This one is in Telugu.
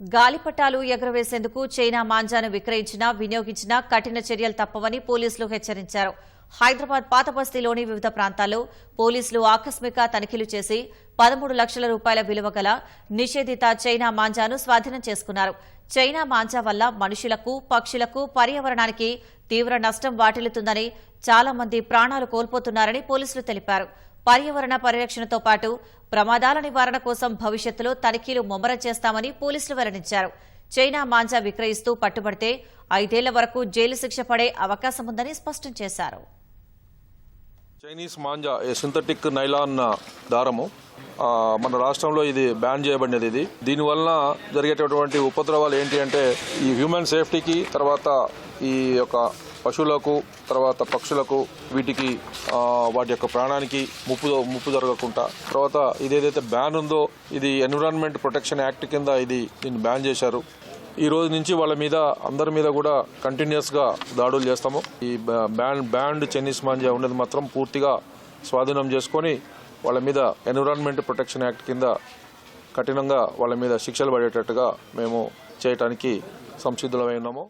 గాలిపటాలు ఎగరవేసేందుకు చైనా మాంజాను విక్రయించినా వినియోగించినా కఠిన చర్యలు తప్పవని పోలీసులు హెచ్చరించారు. హైదరాబాద్ పాత బస్తీలోని వివిధ ప్రాంతాల్లో పోలీసులు ఆకస్మిక తనిఖీలు చేసి పదమూడు లక్షల రూపాయల విలువ గల నిషేధిత చైనా మాంజాను స్వాధీనం చేసుకున్నారు. చైనా మాంజా వల్ల మనుషులకు పక్షులకు పర్యావరణానికి తీవ్ర నష్టం వాటిల్లుతుందని చాలా మంది ప్రాణాలు కోల్పోతున్నారని పోలీసులు తెలిపారు. పర్యావరణ పరిరక్షణతో పాటు ప్రమాదాల నివారణ కోసం భవిష్యత్తులో తనిఖీలు ముమ్మరం చేస్తామని పోలీసులు వెల్లడించారు. చైనా మాంజా విక్రయిస్తూ పట్టుబడితే ఐదేళ్ళ వరకు జైలు శిక్ష పడే అవకాశం ఉందని స్పష్టం చేశారు. చైనీస్ మాంజా సింథటిక్ నైలాన్ దారము మన రాష్ట్రంలో ఇది బ్యాన్ చేయబడినది ఇది. దీనివలన జరిగేటటువంటి ఉపద్రవాలు ఏంటి అంటే ఈ హ్యూమన్ సేఫ్టీకి తర్వాత ఈ యొక్క పశువులకు తర్వాత పక్షులకు వీటికి వాటి యొక్క ప్రాణానికి ముప్పు ముప్పు జరగకుండా తర్వాత ఇదేదైతే బ్యాన్ ఉందో ఇది ఎన్విరాన్మెంట్ ప్రొటెక్షన్ యాక్ట్ కింద ఇది దీన్ని బ్యాన్ చేశారు. ఈ రోజు నుంచి వాళ్ళ మీద అందరి మీద కూడా కంటిన్యూస్గా దాడులు చేస్తాము. ఈ బ్యా- బ్యాన్ బ్యాండ్ చైనీస్ మాంజా ఉన్నది మాత్రం పూర్తిగా స్వాధీనం చేసుకొని వాళ్ళ మీద ఎన్విరాన్మెంట్ ప్రొటెక్షన్ యాక్ట్ కింద కఠినంగా వాళ్ళ మీద శిక్షలు పడేటట్టుగా మేము చేయటానికి సంసిద్ధులమై ఉన్నాము.